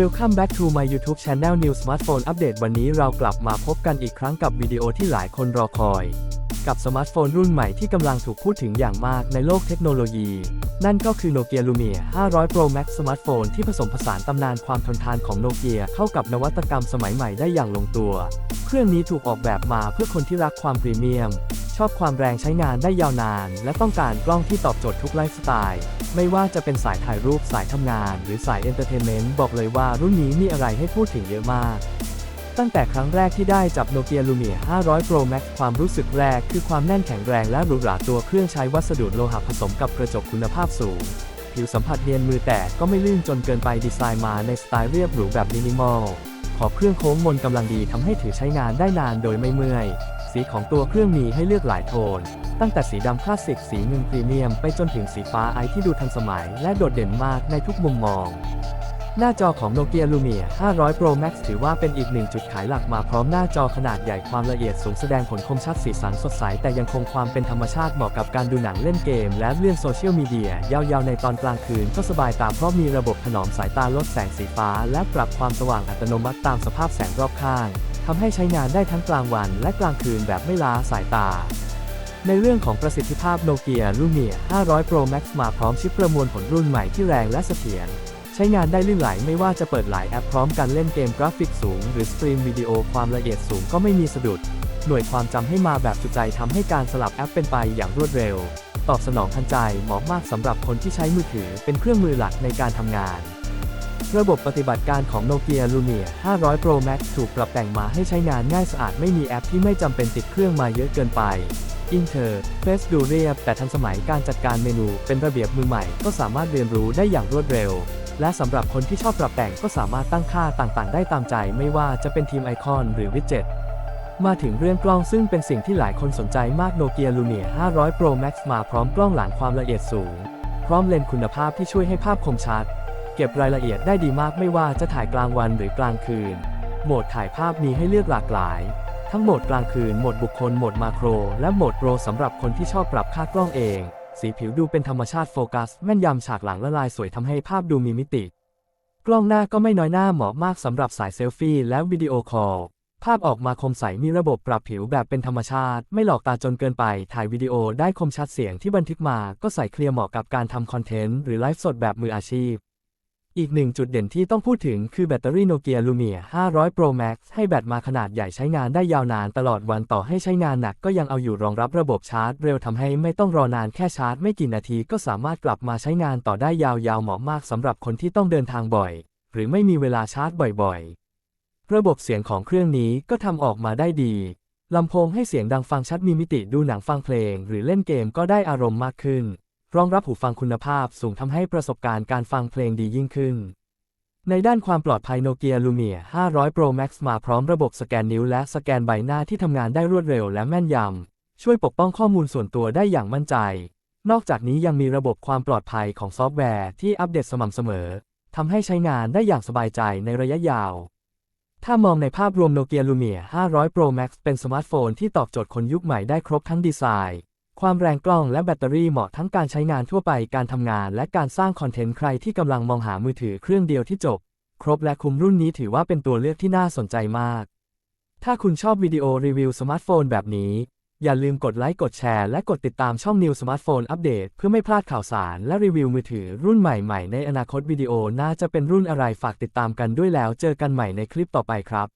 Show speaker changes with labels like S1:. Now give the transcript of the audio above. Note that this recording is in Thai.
S1: Welcome back to my YouTube channel New Smartphone Update วันนี้เรากลับมาพบกันอีกครั้งกับวิดีโอที่หลายคนรอคอย กับสมาร์ทโฟนรุ่นใหม่ที่กำลังถูกพูดถึงอย่างมากในโลกเทคโนโลยี นั่นก็คือ Nokia Lumia 500 Pro Max สมาร์ทโฟนที่ผสมผสานตำนานความทนทานของโนเกียเข้ากับนวัตกรรมสมัยใหม่ได้อย่างลงตัว เครื่องนี้ถูกออกแบบมาเพื่อคนที่รักความพรีเมียม ชอบความแรงใช้งานได้ยาวนาน และต้องการกล้องที่ตอบโจทย์ทุกไลฟ์สไตล์ ไม่ว่าจะเป็นสายถ่ายรูปสายทำงาน หรือสายเอนเตอร์เทนเมนต์บอกเลยว่ารุ่นนี้มีอะไรให้พูดถึงเยอะมาก ตั้งแต่ครั้งแรกที่ได้จับ Nokia Lumia 500 Pro Max ความรู้สึกแรกคือความแน่นแข็งแรงและหรูหราตัวเครื่องใช้วัสดุโลหะผสมกับกระจกคุณภาพสูง ผิวสัมผัสเนียนมือแต่ก็ไม่ลื่นจนเกินไปดีไซน์มาในสไตล์เรียบหรูแบบมินิมอลขอบเครื่องโค้งมนกำลังดีทำให้ถือใช้งานได้นานโดยไม่เมื่อย สีของตัวเครื่องมีให้เลือกหลายโทน ตั้งแต่สีดำคลาสสิกสีเงินพรีเมียมไปจนถึงสีฟ้าไอที่ดูทันสมัยและโดดเด่นมากในทุกมุมมอง หน้าจอของ Nokia Lumia 500 Pro Max ถือว่าเป็นอีกหนึ่งจุดขายหลักมาพร้อมหน้าจอขนาดใหญ่ความละเอียดสูงแสดงผลคมชัดสีสันสดใส แต่ยังคงความเป็นธรรมชาติเหมาะกับการดูหนังเล่นเกม และเลื่อนโซเชียลมีเดียยาวๆในตอนกลางคืนก็สบายตาเพราะมีระบบถนอมสายตาลดแสงสีฟ้า และปรับความสว่างอัตโนมัติตามสภาพแสงรอบข้าง ทำให้ใช้งานได้ทั้งกลางวันและกลางคืนแบบไม่ล้าสายตา ในเรื่องของประสิทธิภาพโนเกีย Lumia 500 Pro Max มาพร้อมชิปประมวลผลรุ่นใหม่ที่แรงและเสถียรใช้งานได้ลื่นไหลไม่ว่าจะเปิดหลายแอปพร้อมกันเล่นเกมกราฟิกสูง หรือสตรีมวิดีโอความละเอียดสูงก็ไม่มีสะดุด หน่วยความจำให้มาแบบจุใจทำให้การสลับแอปเป็นไปอย่างรวดเร็ว ตอบสนองทันใจเหมาะมากสำหรับคนที่ใช้มือถือเป็นเครื่องมือหลักในการทำงาน ระบบปฏิบัติการของ Nokia Lumia 500 Pro Max ถูกปรับแต่งมาให้ใช้งานง่ายสะอาดไม่มีแอปที่ไม่จำเป็นติดเครื่องมาเยอะเกินไปอินเทอร์เฟซดูเรียบ แต่ทันสมัยการจัดการเมนูเป็นระเบียบมือใหม่ ก็สามารถเรียนรู้ได้อย่างรวดเร็ว และสำหรับคนที่ชอบปรับแต่งก็สามารถตั้งค่าต่างๆ ได้ตามใจ ไม่ว่าจะเป็นทีมไอคอนหรือวิดเจ็ตมาถึงเรื่องกล้องซึ่งเป็นสิ่งที่หลายคนสนใจมาก Nokia Lumia 500 Pro Max มาพร้อมกล้องหลังความละเอียดสูง พร้อมเลนส์คุณภาพที่ช่วยให้ภาพคมชัด เก็บรายละเอียดได้ดีมากไม่ว่าจะถ่ายกลางวันหรือกลางคืน โหมดถ่ายภาพมีให้เลือกหลากหลาย ทั้งโหมดกลางคืน โหมดบุคคล โหมดมาโคร และโหมดโปรสำหรับคนที่ชอบปรับค่ากล้องเอง สีผิวดูเป็นธรรมชาติโฟกัส แม่นยำฉากหลังละลายสวยทำให้ภาพดูมีมิติ กล้องหน้าก็ไม่น้อยหน้าเหมาะมากสำหรับสายเซลฟี่และวิดีโอคอล ภาพออกมาคมใสมีระบบปรับผิวแบบเป็นธรรมชาติ ไม่หลอกตาจนเกินไป ถ่ายวิดีโอได้คมชัดเสียงที่บันทึกมา ก็ใส่เคลียร์เหมาะกับการทำคอนเทนต์หรือไลฟ์สดแบบมืออาชีพ อีกหนึ่งจุดเด่นที่ต้องพูดถึงคือแบตเตอรี่ Nokia Lumia 500 Pro Max ให้แบตมาขนาดใหญ่ใช้งานได้ยาวนานตลอดวันต่อให้ใช้งานหนักก็ยังเอาอยู่รองรับระบบชาร์จ เร็วทำให้ไม่ต้องรอนานแค่ชาร์จไม่กี่นาทีก็สามารถกลับมาใช้งานต่อได้ยาวๆเหมาะมากสำหรับคนที่ต้องเดินทางบ่อย หรือไม่มีเวลาชาร์จบ่อยๆ ระบบเสียงของเครื่องนี้ก็ทำออกมาได้ดีลำโพงให้เสียงดังฟังชัดมีมิติดูหนังฟังเพลง หรือเล่นเกมก็ได้อารมณ์มากขึ้น รองรับหูฟังคุณภาพสูงทำให้ประสบการณ์การฟังเพลงดียิ่งขึ้น ในด้านความปลอดภัย Nokia Lumia 500 Pro Max มาพร้อมระบบสแกนนิ้วและสแกนใบหน้าที่ทำงานได้รวดเร็วและแม่นยำ ช่วยปกป้องข้อมูลส่วนตัวได้อย่างมั่นใจ นอกจากนี้ยังมีระบบความปลอดภัยของซอฟต์แวร์ที่อัปเดตสม่ำเสมอทำให้ใช้งานได้อย่างสบายใจในระยะยาว ถ้ามองในภาพรวม Nokia Lumia 500 Pro Max เป็นสมาร์ทโฟนที่ตอบโจทย์คนยุคใหม่ได้ครบทั้งดีไซน์ ความแรงกล้องและแบตเตอรี่เหมาะทั้งการใช้งานทั่วไป การทำงาน และการสร้างคอนเทนต์ใครที่กำลังมองหามือถือเครื่องเดียวที่จบ ครบและคุ้มรุ่นนี้ถือว่าเป็นตัวเลือกที่น่าสนใจมาก ถ้าคุณชอบวิดีโอรีวิวสมาร์ทโฟนแบบนี้ อย่าลืมกดไลค์กดแชร์และกดติดตามช่อง New Smartphone Update เพื่อไม่พลาดข่าวสารและรีวิวมือถือรุ่นใหม่ ๆ ในอนาคตวิดีโอน่าจะเป็นรุ่นอะไรฝากติดตามกันด้วยแล้ว เจอกันใหม่ในคลิปต่อไปครับ